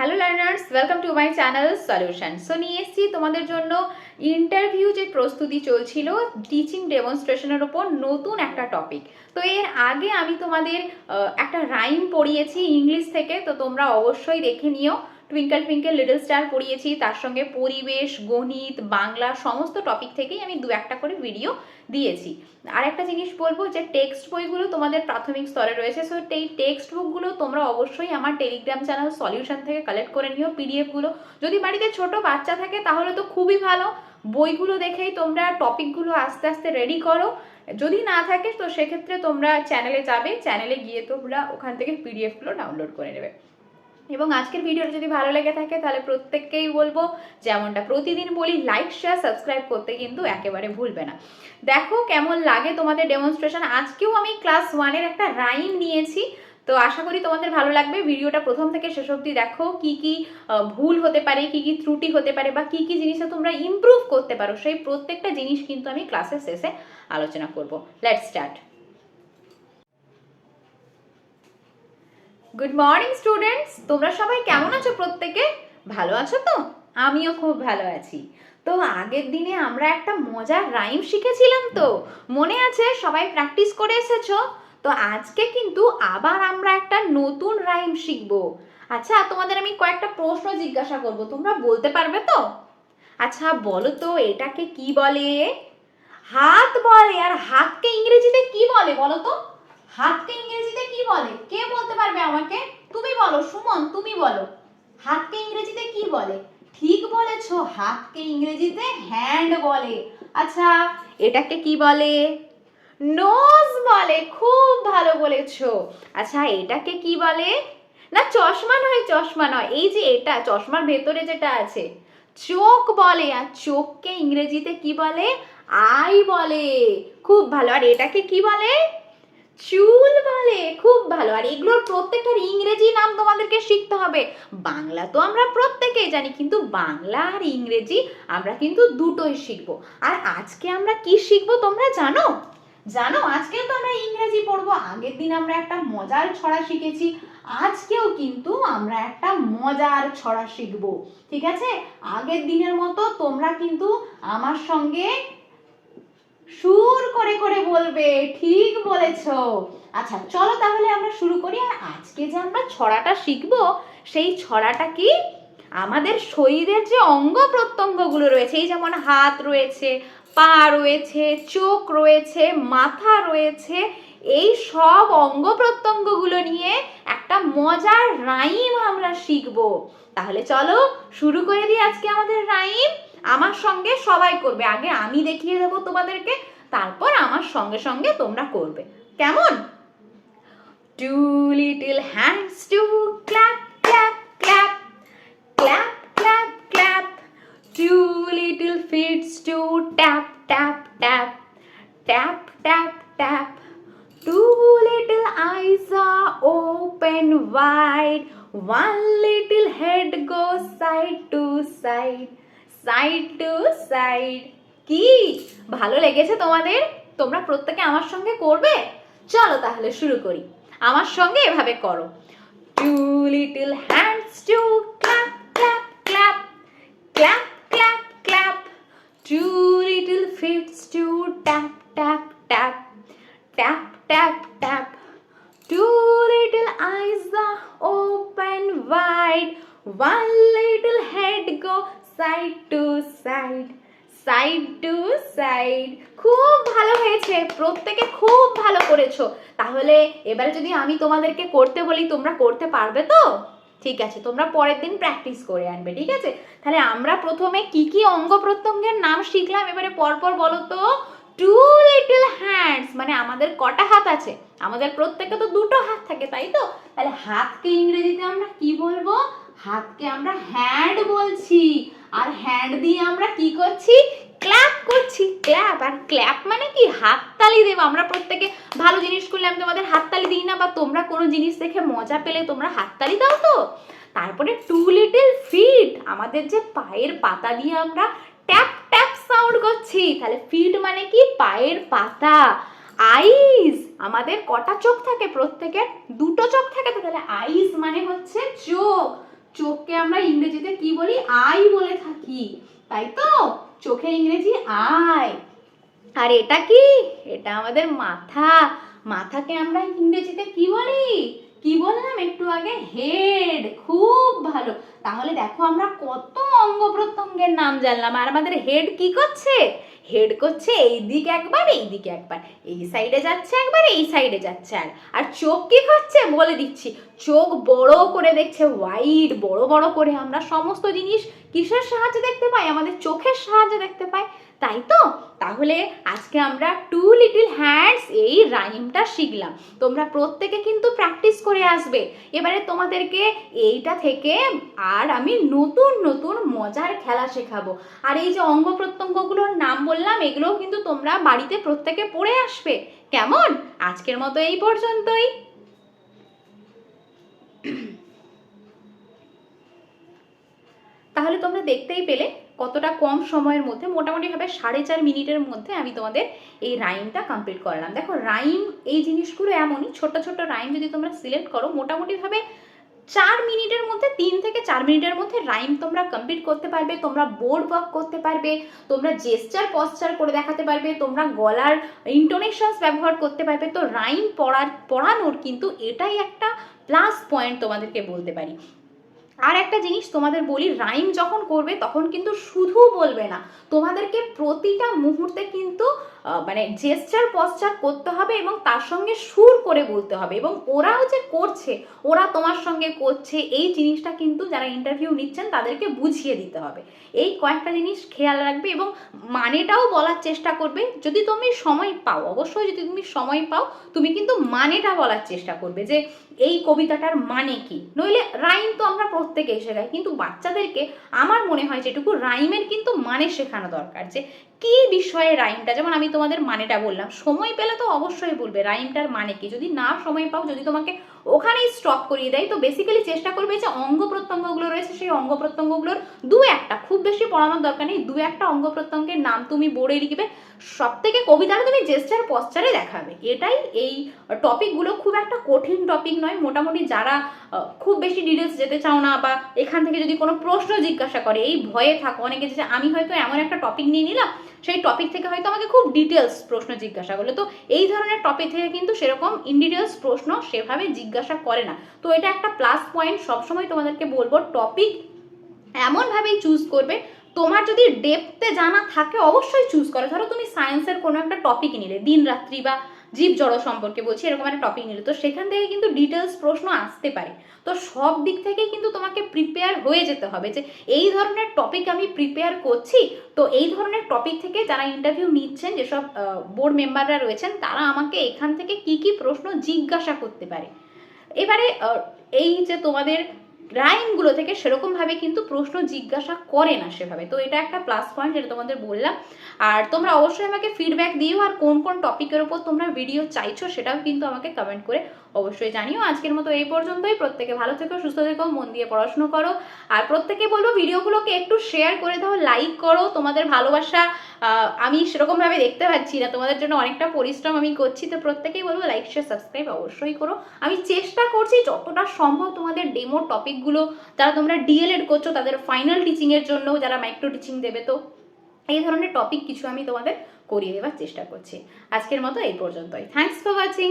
Hello learners welcome to my channel solution so নিয়ে এসছি তোমাদের জন্য ইন্টারভিউ যে প্রস্তুতি চলছিল টিচিং ডেমনস্ট্রেশনের ওপর নতুন একটা টপিক তো এর আগে আমি তোমাদের একটা রাইম পড়িয়েছি ইংলিশ থেকে, তো তোমরা অবশ্যই দেখে নিও। টুইঙ্কেল টুইঙ্কেল, লিটল স্টার পড়িয়েছি, তার সঙ্গে পরিবেশ, গণিত, বাংলা সমস্ত টপিক থেকেই আমি দু একটা করে ভিডিও দিয়েছি। আর একটা জিনিস বলব যে টেক্সট বইগুলো তোমাদের প্রাথমিক স্তরে রয়েছে সো এই টেক্সট বুকগুলো তোমরা অবশ্যই আমার টেলিগ্রাম চ্যানেল সলিউশন থেকে কালেক্ট করে নিও পিডিএফগুলো যদি বাড়িতে ছোট বাচ্চা থাকে তাহলে তো খুবই ভালো। বইগুলো দেখেই তোমরা টপিকগুলো আস্তে আস্তে রেডি করো। যদি না থাকে তো সেক্ষেত্রে তোমরা চ্যানেলে যাবে চ্যানেলে গিয়ে তোমরা ওখান থেকে পিডিএফগুলো ডাউনলোড করে নেবে। এবং আজকের ভিডিওটা যদি ভালো লেগে থাকে, তাহলে প্রত্যেককেই বলব, যেমনটা প্রতিদিন বলি লাইক শেয়ার সাবস্ক্রাইব করতে কিন্তু একেবারে ভুলবে না। দেখো কেমন লাগে তোমাদের ডেমনস্ট্রেশন আজকেও আমি ক্লাস ওয়ানের একটা রাইম নিয়েছি। তো আশা করি তোমাদের ভালো লাগবে। ভিডিওটা প্রথম থেকে শেষ অবধি দেখো, কি কি ভুল হতে পারে, কি কি ত্রুটি হতে পারে, বা কি কি জিনিসে তোমরা ইমপ্রুভ করতে পারো, সেই প্রত্যেকটা জিনিস কিন্তু আমি ক্লাসের শেষে আলোচনা করব। Let start good morning students তোমরা সবাই কেমন আছো প্রত্যেকে? ভালো আছো তো? আমিও খুব ভালো আছি। তো আগের দিনে আমরা একটা মজার রাইম শিখেছিলাম তো। মনে আছে? সবাই প্র্যাকটিস করে এসেছ? তো আজকে কিন্তু আবার আমরা একটা নতুন রাইম শিখব। আচ্ছা তোমাদের আমি কয়েকটা প্রশ্ন জিজ্ঞাসা করব। তোমরা বলতে পারবে তো? আচ্ছা বলো তো, এটাকে কি বলে? হাত বলে, আর হাতকে ইংরেজিতে কি বলে বলো তো? হাতকে ইংরেজিতে কি বলে? কে বলতে পারবে আমাকে? তুমি বলো, সুমন, তুমি বলো। হাতকে ইংরেজিতে কি বলে? ঠিক বলেছ, হাতকে ইংরেজিতে হ্যান্ড বলে। আচ্ছা এটাকে কি বলে? নোজ বলে, খুব ভালো বলেছ। আচ্ছা এটাকে কি বলে? না, চশমা নয় চশমা নয়। এই যে এটা, চশমার ভেতরে যেটা আছে, চোখ বলে। আর চোখকে ইংরেজিতে কি বলে? আই বলে। খুব ভালো। আর এটাকে কি বলে? চুল বলে? খুব ভালো। আর এগুলোর প্রত্যেকটার ইংরেজি নাম তোমাদেরকে শিখতে হবে। বাংলা তো আমরা প্রত্যেকেই জানি, কিন্তু বাংলা আর ইংরেজি আমরা কিন্তু দুটোই শিখব। আর আজকে আমরা কি শিখব তোমরা জানো? জানো আজকে তো আমরা ইংরেজি পড়ব। আগের দিন আমরা একটা মজার ছড়া শিখেছি। আজকেও কিন্তু আমরা একটা মজার ছড়া শিখব। ঠিক আছে? আগের দিনের মতো তোমরা কিন্তু আমার সঙ্গে সুর করে করে বলবে, ঠিক বলেছ। আচ্ছা চলো তাহলে আমরা শুরু করি, আর আজকে যে আমরা ছড়াটা শিখব, সেই ছড়াটা কি? আমাদের শরীরের যে অঙ্গ প্রত্যঙ্গগুলো রয়েছে, এই যেমন হাত রয়েছে, পা রয়েছে, চোখ রয়েছে, মাথা রয়েছে, এই সব অঙ্গ প্রত্যঙ্গগুলো নিয়ে একটা মজার রাইম আমরা শিখব। তাহলে চলো শুরু করে দিই আজকে আমাদের রাইম। আমার সঙ্গে সবাই করবে। আগে আমি দেখিয়ে দেবো তোমাদেরকে, তারপর আমার সঙ্গে সঙ্গে তোমরা করবে। কেমন? Two little hands to clap clap clap clap clap clap two little feets to tap tap tap tap tap tap Two little eyes are open wide. One little head goes side to side. Side to side. কি? ভালো লেগেছে তোমাদের? তোমরা প্রত্যেকে আমার সঙ্গে করবে? চলো তাহলে শুরু করি। আমার সঙ্গে এভাবে করো। Two little hands to clap clap clap clap clap clap two little feets to tap tap tap tap tap tap. Two little eyes are open wide. One little head go side to side side to side খুব ভালো হয়েছে, প্রত্যেকে খুব ভালো করেছ। তাহলে এবারে যদি আমি তোমাদেরকে করতে বলি, তোমরা করতে পারবে তো? ঠিক আছে, তোমরা পরের দিন প্র্যাকটিস করে আনবে, ঠিক আছে? তাহলে আমরা প্রথমে কি কি অঙ্গ প্রত্যঙ্গের নাম শিখলাম? এবারে পরপর বলো তো। টু লিটল হ্যান্ডস মানে আমাদের কটা হাত আছে? আমাদের প্রত্যেকে তো দুটো হাত থাকে, তাই তো? তাহলে হাতকে ইংরেজিতে আমরা কি বলব? হাতকে আমরা হ্যান্ড বলছি। আর হ্যান্ড দিয়ে আমরা কি করছি? ক্ল্যাপ করছি। ক্ল্যাপ আর ক্ল্যাপ মানে কি? হাততালি দেবো। আমরা প্রত্যেকে ভালো জিনিস করলে আমি তোমাদের হাততালি দিই না, বা তোমরা কোনো জিনিস দেখে মজা পেলে তোমরা হাততালি দাও তো। তারপরে টু লিটল ফিট আমাদের যে পায়ের পাতা দিয়ে আমরা ট্যাপ ট্যাপ সাউন্ড করছি। তাহলে ফিট মানে কি? পায়ের পাতা। আইস আমাদের কটা চোখ থাকে? প্রত্যেকের দুটো চোখ থাকে তো? তাহলে আইস মানে হচ্ছে চোখ। চোখকে আমরা ইংরেজিতে কি বলি? আই থাকি তাই তো, চোখের ইংরেজি আই আর এটা কি? এটা আমাদের মাথা। মাথাকে আমরা ইংরেজিতে কি বলি? কি বললাম একটু আগে? হেড খুব ভালো। তাহলে দেখো আমরা কত অঙ্গ প্রত্যঙ্গের নাম জানলাম। আর আমাদের হেড কি করছে? হেড করছে এই দিক একবার, এই দিকে একবার। এই সাইডে যাচ্ছে একবার, এই সাইডে যাচ্ছে আর। আর চোখ কি করছে? বলে দিচ্ছি। চোখ বড় করে দেখছে ওয়াইড বড় বড় করে। আমরা সমস্ত জিনিস কিসের সাহায্যে দেখতে পাই? আমাদের চোখের সাহায্যে দেখতে পাই। তাই তো? তাহলে আজকে আমরা টু লিটিল হ্যান্ডস এই রাইমটা শিখলাম। তোমরা প্রত্যেকে কিন্তু প্র্যাকটিস করে আসবে। এবারে তোমাদেরকে এইটা থেকে আর আমি নতুন নতুন মজার খেলা শেখাবো। আর এই যে অঙ্গ প্রত্যঙ্গগুলোর নাম বললাম, এগুলোও কিন্তু তোমরা বাড়িতে প্রত্যেকে পড়ে আসবে। কেমন? আজকের মতো এই পর্যন্তই। তাহলে তোমরা দেখতেই পেলে কতটা কম সময়ের মধ্যে, মোটামুটিভাবে সাড়ে চার মিনিটের মধ্যে আমি তোমাদের এই রাইমটা কমপ্লিট করলাম। দেখো রাইম এই জিনিসগুলো এমনই ছোট ছোট রাইম যদি তোমরা সিলেক্ট করো, মোটামুটিভাবে চার মিনিটের মধ্যে, তিন থেকে চার মিনিটের মধ্যে রাইম তোমরা কমপ্লিট করতে পারবে, তোমরা বোর্ড ওয়ার্ক করতে পারবে, তোমরা জেস্টার পশ্চার করে দেখাতে পারবে, তোমরা গলার ইন্টোনেশনস ব্যবহার করতে পারবে। তো রাইম পড়ার, পড়ানোর কিন্তু এটাই একটা প্লাস পয়েন্ট তোমাদেরকে বলতে পারি। আর একটা জিনিস, তোমাদের বলি রাইম যখন করবে, তখন কিন্তু শুধু বলবে না। তোমাদেরকে প্রতিটা মুহূর্তে কিন্তু মানে জেস্টার পশ্চার করতে হবে এবং তার সঙ্গে সুর করে বলতে হবে। এবং ওরাও যে করছে, ওরা তোমার সঙ্গে করছে, এই জিনিসটা কিন্তু যারা ইন্টারভিউ নিচ্ছেন, তাদেরকে বুঝিয়ে দিতে হবে। এই কয়েকটা জিনিস খেয়াল রাখবে এবং মানেটাও বলার চেষ্টা করবে। যদি তুমি সময় পাও, অবশ্যই যদি তুমি সময় পাও, তুমি কিন্তু মানেটা বলার চেষ্টা করবে যে এই কবিতাটার মানে কি? নইলে রাইম তো আমরা প্রত্যেকেই শেখাই কিন্তু বাচ্চাদেরকে আমার মনে হয় যেটুকু রাইমের কিন্তু মানে শেখানো দরকার যে কি বিষয়ে রাইমটা যেমন আমি তোমাদের মানেটা বললাম, সময় পেলে তো অবশ্যই বলবে রাইমটার মানে কি? যদি না সময় পাও, যদি তোমাকে ওখানেই স্টপ করিয়ে দেয়, তো বেসিক্যালি চেষ্টা করবে যে অঙ্গ প্রত্যঙ্গগুলো রয়েছে, সেই অঙ্গ প্রত্যঙ্গগুলোর দু একটা খুব বেশি পড়ানোর দরকার নেই। দু একটা অঙ্গ প্রত্যঙ্গের নাম তুমি বোর্ডে লিখবে। সব থেকে কবিতাটা তুমি জেস্টার পশ্চারে দেখাবে। এটাই এই টপিকগুলো খুব একটা কঠিন টপিক নয়। মোটামুটি যারা খুব বেশি ডিটেলস যেতে চাও না বা এখান থেকে যদি কোনো প্রশ্ন জিজ্ঞাসা করে, এই ভয়ে থাকো, অনেকে যে আমি হয়তো এমন একটা টপিক নিয়ে নিলাম, সেই টপিক থেকে হয়তো আমাকে খুব ডিটেলস প্রশ্ন জিজ্ঞাসা করল। তো এই ধরনের টপিক থেকে কিন্তু সেরকম ইন ডিটেলস প্রশ্ন সেভাবে জিজ্ঞাসা করে না। তো এটা একটা প্লাস পয়েন্ট সবসময় তোমাদেরকে বলব টপিক এমনভাবেই চুজ করবে। তোমার যদি ডেপতে জানা থাকে, অবশ্যই চুজ করো। ধরো তুমি সায়েন্সের কোনো একটা টপিক নিলে, দিন রাত্রি বা জীব জড় সম্পর্কে বলছি, এরকম একটা টপিক নিলে, তো সেখান থেকে কিন্তু ডিটেলস প্রশ্ন আসতে পারে। তো সব দিক থেকে কিন্তু তোমাকে প্রিপেয়ার হয়ে যেতে হবে যে, এই ধরনের টপিক আমি প্রিপেয়ার করছি, তো এই ধরনের টপিক থেকে যারা ইন্টারভিউ নিচ্ছেন, যেসব বোর্ড মেম্বাররা রয়েছেন, তারা আমাকে এখান থেকে কি কি প্রশ্ন জিজ্ঞাসা করতে পারে। এবারে এই যে তোমাদের রাইমগুলো থেকে সেরকমভাবে কিন্তু প্রশ্ন জিজ্ঞাসা করে না সেভাবে। তো এটা একটা প্লাস পয়েন্ট যেটা তোমাদের বললাম। আর তোমরা অবশ্যই আমাকে ফিডব্যাক দিও আর কোন কোন টপিকের উপর তোমরা ভিডিও চাইছো সেটাও কিন্তু আমাকে কমেন্ট করে অবশ্যই জানিও। আজকের মতো এই পর্যন্তই। প্রত্যেকে ভালো থেকো, সুস্থ থেকো, মন দিয়ে পড়াশুনো করো। আর প্রত্যেকে বলব ভিডিওগুলোকে একটু শেয়ার করে দাও লাইক করো। তোমাদের ভালোবাসা আমি সেরকমভাবে দেখতে পাচ্ছি না। তোমাদের জন্য অনেকটা পরিশ্রম আমি করছি। তো প্রত্যেকেই বলব লাইক শেয়ার সাবস্ক্রাইব অবশ্যই করো। আমি চেষ্টা করছি যতটা সম্ভব তোমাদের ডেমো টপিকগুলো যারা তোমরা ডিএলএড করছ, তাদের ফাইনাল টিচিংয়ের জন্য যারা মাইক্রো টিচিং দেবে, তো এই ধরনের টপিক কিছু আমি তোমাদের করিয়ে দেওয়ার চেষ্টা করছি। আজকের মতো এই পর্যন্তই। Thanks for watching